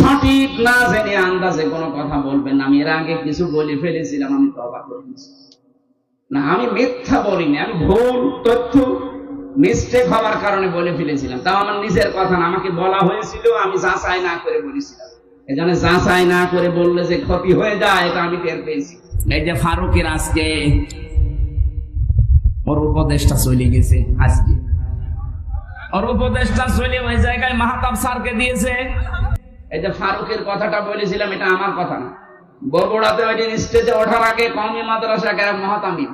সঠিক না জেনে আন্দাজে কোনো কথা বলবেন আমি এর আগে কিছু বলে ফেলেছিলাম, আমি তবা করেছি না, আমি মিথ্যা বলিনি, আমি ভুল তথ্য মিস্টেক হওয়ার কারণে বলে ফেলেছিলাম। তাও আমার নিজের কথা না, আমাকে বলা হয়েছিল, আমি যাচাই না করে বলেছিলাম। এজন্য যাচাই না করে বললে যে ক্ষতি হয়ে যায়, এটা আমি টের পেয়েছি। এই যে ফারুকের আজকে, ওর উপদেশটা চলে গেছে আজকে। ওর উপদেশটা চলে ওই জায়গায় মাহাতাব স্যারকে দিয়েছে। এই যে ফারুকের কথাটা বলেছিলাম, এটা আমার কথা না। বগুড়াতে ওই দিন স্টেজে ওঠার আগে কমি মাদ্রাসা গ্রাম মহাতামিম,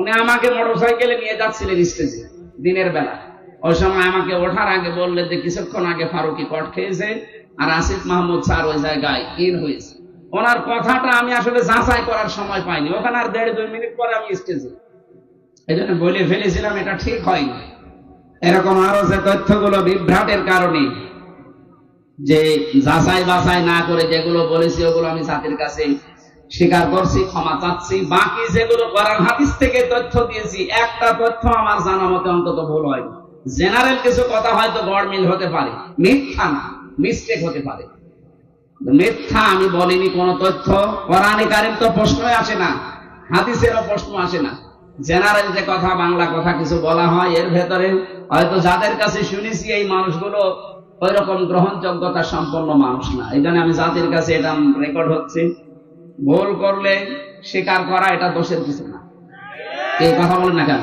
উনি আমাকে মোটরসাইকেলে নিয়ে যাচ্ছিলেন স্টেজে দিনের বেলা। ওই সময় আমাকে ওঠার আগে বললে যে কিছুক্ষণ আগে ফারুকি কট খেয়েছে, আর আসিফ মাহমুদ স্যার ওই জায়গায় ইন হয়েছে। ওনার কথাটা আমি আসলে যাচাই করার সময় পাইনি। ওখানে আর দেড় দুই মিনিট পরে আমি স্টেজে এই জন্য বলে ফেলেছিলাম, এটা ঠিক হয়নি। এরকম আরও যে তথ্যগুলো বিভ্রাটের কারণে যে যাচাই বাছাই না করে যেগুলো বলেছি, ওগুলো আমি জাতির কাছে স্বীকার করছি, ক্ষমা চাচ্ছি। বাকি যেগুলো করার হাদিস থেকে তথ্য দিয়েছি, একটা তথ্য আমার জানা মতে অন্তত ভুল হয় জেনারেল কিছু কথা হয়তো গড়মিল হতে পারে। মিথ্যা না মিস্টেক হতে পারে। মিথ্যা আমি বলিনি কোন তথ্য। কোরআনে কারিম তো প্রশ্নই আসে না, হাদিসেরও প্রশ্ন আসে না। জেনারেল যে কথা, বাংলা কথা কিছু বলা হয়, এর ভেতরে হয়তো যাদের কাছে শুনেছি এই মানুষগুলো ওই রকম গ্রহণযোগ্যতা সম্পন্ন মানুষ না। এই জন্য আমি জাতির কাছে এটা রেকর্ড হচ্ছে। ভুল করলে স্বীকার করা এটা দোষের কিছু না। এই কথা বলেন না কেন?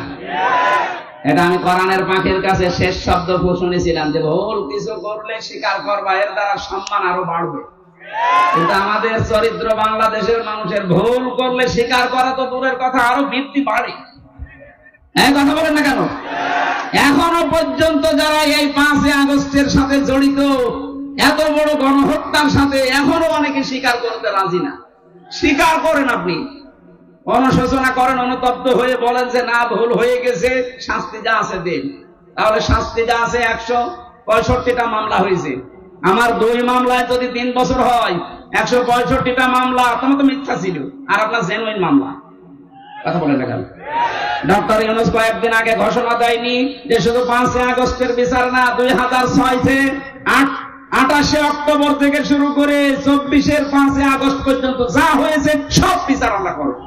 এটা আমি কোরআনের পাখির কাছে শেষ শব্দ শুনেছিলাম যে ভুল কিছু করলে স্বীকার করবা, এর দ্বারা সম্মান আরও বাড়বে। কিন্তু আমাদের চরিত্র বাংলাদেশের মানুষের ভুল করলে স্বীকার করা তো দূরের কথা, আরও বৃদ্ধি বাড়ে হ্যাঁ কথা বলেন না কেন? এখনও পর্যন্ত যারা এই আগস্টের সাথে জড়িত, এত বড় গণহত্যার সাথে এখনও অনেকে স্বীকার করতে রাজি না। স্বীকার করেন আপনি। অনুশোচনা করেন, অনুতপ্ত হয়ে বলেন যে, না, ভুল হয়ে গেছে, শাস্তি যা আছে দিন। তাহলে শাস্তি যা আছে একশো পঁয়ষট্টিটা মামলা হয়েছে। আমার দুই মামলায় যদি তিন বছর হয়, একশো পঁয়ষট্টিটা মামলা, তোমার তো মিথ্যা ছিল, আর আপনার জেনুইন মামলা। কথা বলেন না কেন? ডক্টর ইউনুস কয়েকদিন আগে ঘোষণা দেয়নি যে শুধু পাঁচই আগস্টের বিচার না, দুই হাজার ছয় থেকে আট, আঠাশে অক্টোবর থেকে শুরু করে চব্বিশের পাঁচই আগস্ট পর্যন্ত যা হয়েছে, সব বিচার আমরা করব।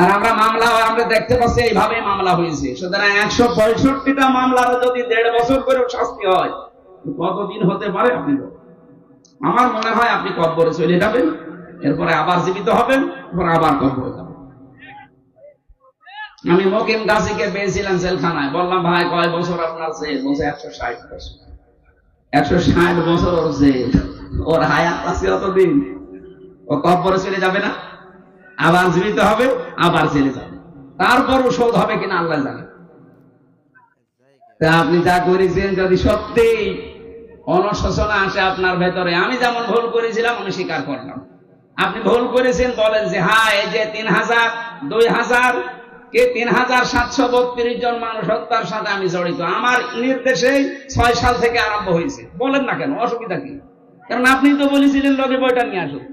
আর আমরা মামলা, আমরা দেখতে পাচ্ছি এইভাবে মামলা হয়েছে। সুতরাং একশো পঁয়ষট্টিটা মামলার যদি দেড় বছর করে শাস্তি হয় কতদিন হতে পারে আপনি। আমার মনে হয় আপনি কব্বরে চলে যাবেন, এরপরে আবার জীবিত হবেন, এরপর আবার কব্বরে যাবেন। আমি মকিম গাছিকে পেয়েছিলাম জেলখানায়। বললাম, ভাই, কয় বছর আপনার জেল? বলছে, একশো ষাট বছর। একশো ষাট বছর ওর জেল। ওর হায়াত আছে অতদিন ও কব্বরে চলে যাবে না? আবার জীবিত হবে, আবার চলে যাবে। তারপরও শোধ হবে কিনা আল্লাহ জানে। তা আপনি যা করেছেন যদি সত্যি অনুশোচনা আসে আপনার ভেতরে, আমি যেমন ভুল করেছিলাম, আমি স্বীকার করলাম। আপনি ভুল করেছেন, বলেন যে হ্যাঁ এই যে তিন হাজার, দুই হাজার তিন হাজার সাতশো বত্রিশ জন মানুষ হত্যার সাথে আমি জড়িত? আমার নির্দেশে ছয় সাল থেকে আরম্ভ হয়েছে। বলেন না কেন? অসুবিধা কি? কারণ আপনি তো বলেছিলেন, লগে বইটা নিয়ে আসুন।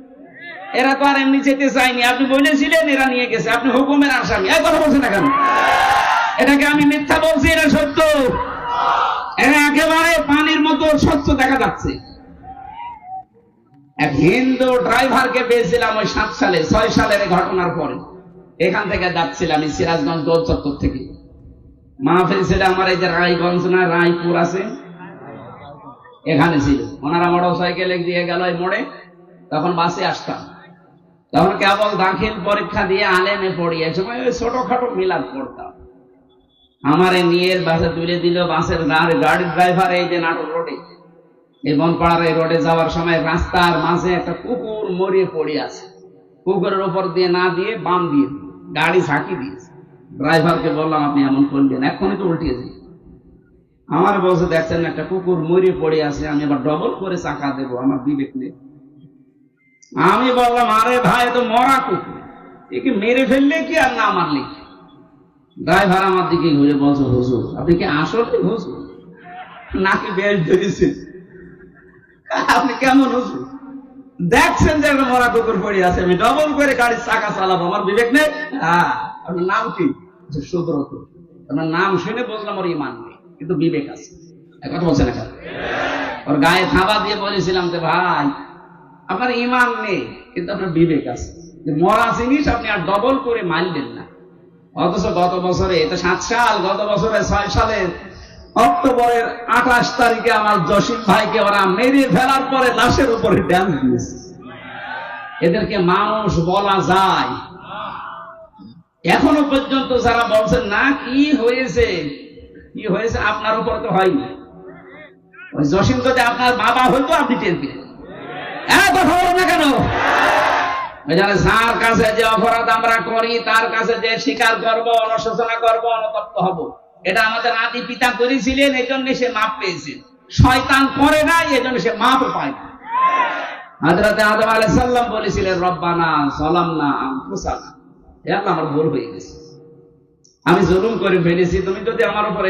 এরা তো আর এমনি যেতে আপনি বলেছিলেন, এরা নিয়ে গেছে। আপনি হুকুমের আসামি। এই কথা বলছেন না কেন? এটাকে আমি মিথ্যা বলছি, এটা সত্য? এরা একেবারে পানির মতো স্বচ্ছ দেখা যাচ্ছে। এক হিন্দু ড্রাইভারকে পেয়েছিলাম ওই সাত সালে, ছয় সালের ঘটনার পরে। এখান থেকে যাচ্ছিলাম, এই সিরাজগঞ্জ দোল চত্বর থেকে। মাহফিল ছিল আমার এই যে রায়গঞ্জ না, রায়পুর আছে। এখানে ছিল। ওনারা মোটর সাইকেলে দিয়ে গেল মোড়ে, তখন বাসে আসতাম। তখন কেবল দাখিল পরীক্ষা দিয়ে আলেমে পড়ি এই সময় ওই ছোটখাটো মিলাদ পড়তাম। আমার নিয়ে বাসে তুলে দিল বাসের গাড়ি, গাড়ির ড্রাইভার এই যে নাটোর রোডে এই বনপাড়ার এই রোডে যাওয়ার সময় রাস্তার মাঝে একটা কুকুর মরিয়ে পড়ে আছে। কুকুরের উপর দিয়ে না দিয়ে বাম দিয়ে। গাড়ি ঝাঁকি দিয়েছে। ড্রাইভারকে বললাম, আপনি এমন করলেন এখনই তো উল্টিয়েছে আমার বসে দেখছেন একটা কুকুর মরিয়ে পড়ে আছে, আমি আবার ডবল করে চাকা দেবো, আমার বিবেক নেই। আমি বললাম, আরে ভাই তো মরা কুকুর একে মেরে ফেললে কি আর না মারলে ড্রাইভার আমার দিকে ঘুরে বলছে, হুজুর, আপনি কি আসলে হুজুর? নাকি বেশ ধরেছেন? আপনি কেমন হুজুর? দেখছেন যে একটা মরা কুকুর পড়ে আছে আমি ডবল করে গাড়ির চাকা চালাবো আমার বিবেক নেই? হ্যাঁ আপনার নাম কি? বলছে, সুব্রত। আপনার নাম শুনে বুঝলাম ওর ইমান নেই কিন্তু বিবেক আছে। কথা বলছে না ওর গায়ে থাবা দিয়ে বলেছিলাম যে ভাই আপনার ইমান নেই কিন্তু আপনার বিবেক আছে। যে মরা জিনিস আপনি আর ডবল করে মারলেন না। অথচ গত বছরে এটা সাত সাল গত বছরে ছয় সালের অক্টোবরের আঠাশ তারিখে আমার জসিম ভাইকে ওরা মেরে ফেলার পরে লাশের উপরে ড্যান্স দিয়েছে। এদেরকে মানুষ বলা যায়। এখনও পর্যন্ত যারা বলছেন, না, কি হয়েছে? কি হয়েছে? আপনার উপর তো হয়নি। ওই জসিম যদি আপনার বাবা হইতো, আপনি টের খবর না কেন? যার কাছে যে অপরাধ আমরা করি, তার কাছে যে স্বীকার করব, অনুশোচনা করব, অনুতপ্ত হব। এটা আমাদের আদি পিতা করেছিলেন এই জন্য সে মাপ পেয়েছেন শয়তান করে না এই জন্য সে মাপ পায় না। হাজরাতে আদম আলাইহিস সালাম বলেছিলেন, রব্বানা আমার ভুল হয়ে গেছে। আমি করে ফেলেছি, তুমি যদি আমার উপরে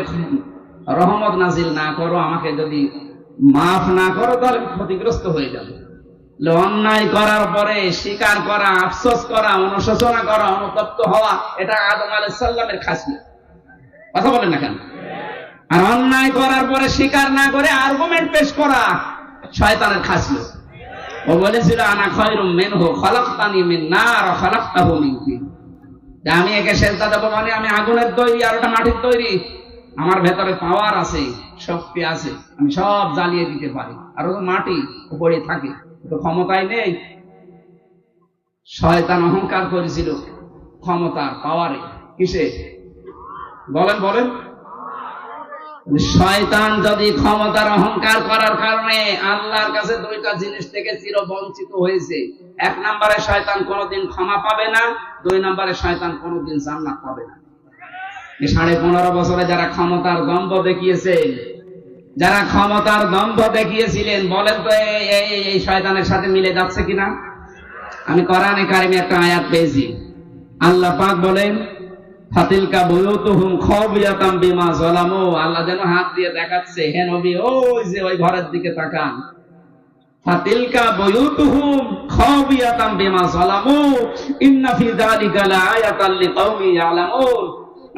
রহমত নাজিল না করো, আমাকে যদি মাফ না করো, তাহলে ক্ষতিগ্রস্ত হয়ে যাবে। অন্যায় করার পরে স্বীকার করা, আফসোস করা, অনুশোচনা করা, অনুতপ্ত হওয়া, এটা আদম আলাইহিস সালামের খাসিয়ত। কথা বলেন না কেন? আর অন্যায় করার পরে স্বীকার না করে আর্গুমেন্ট পেশ করা শয়তানের খাসিয়ত ও বলেছিল, আনা খয়রুম মিনহু খলাকতানি মিন নার, খলাকতাহু মিন তিন। আমি একে সেজদা দেবো মানে আমি আগুনের তৈরি আর ওটা মাটির তৈরি। আমার ভেতরে পাওয়ার আছে, শক্তি আছে, আমি সব জ্বালিয়ে দিতে পারি। আর ও মাটি উপরে থাকে তো ক্ষমতায় নেই। শয়তান অহংকার করেছিল ক্ষমতা পাওয়ারে কিসে? বলেন বলেন। শয়তান যদি ক্ষমতার অহংকার করার কারণে আল্লাহর কাছে দুইটা জিনিস থেকে চির বঞ্চিত হয়েছে, এক নম্বরে শয়তান কোনোদিন ক্ষমা পাবে না, দুই নম্বরে শয়তান কোনোদিন জান্নাত পাবে না। সাড়ে পনেরো বছরে যারা ক্ষমতার দম্ভ দেখিয়েছে, যারা ক্ষমতার দম্ভ দেখিয়েছিলেন, বলেন তো এই- শয়তানের সাথে মিলে যাচ্ছে কিনা? আমি কোরআনে কারিমে একটা আয়াত পেয়েছি। আল্লাহ পাক বলেন ফাতিলকা বিমা আল্লাহ যেন হাত দিয়ে দেখাচ্ছে, হে নবী, ওই যে ওই ঘরের দিকে তাকান। ফাতিলকা বিমা ইন্না ফি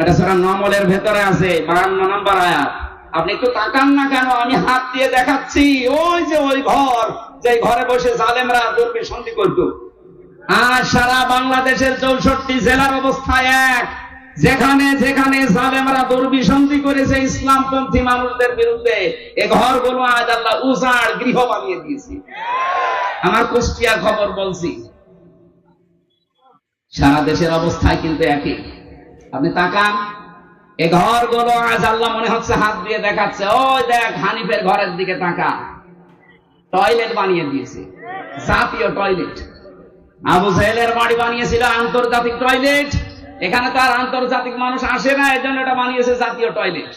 এটা নমলের ভেতরে আছে 52 নম্বর আয়াত। আপনি একটু তাকান না কেন, আমি হাত দিয়ে দেখাচ্ছি, ওই যে ওই ঘর যে ঘরে বসে জালেমরা দুর্বিসন্ধি করতো। আর সারা বাংলাদেশের চৌষট্টি জেলার অবস্থা এক। যেখানে যেখানে জালেমরা দুর্বিসন্ধি করেছে, ইসলামপন্থী মানুষদের বিরুদ্ধে এ ঘরগুলো আজ আল্লাহ উজাড় গৃহ বানিয়ে দিয়েছে। আমার কুষ্টিয়ার খবর বলছি, সারা দেশের অবস্থায় কিন্তু একই। আপনি তাকান, এ ঘরগুলো আজ আল্লাহ মনে হচ্ছে হাত দিয়ে দেখাচ্ছে। ওই দেখ, হানিফের ঘরের দিকে তাকা। টয়লেট বানিয়ে দিয়েছে, জাতীয় টয়লেট। আবু সাহেলের বাড়ি বানিয়েছিল আন্তর্জাতিক টয়লেট। এখানে তো আর আন্তর্জাতিক মানুষ আসে না এজন্য এটা বানিয়েছে জাতীয় টয়লেট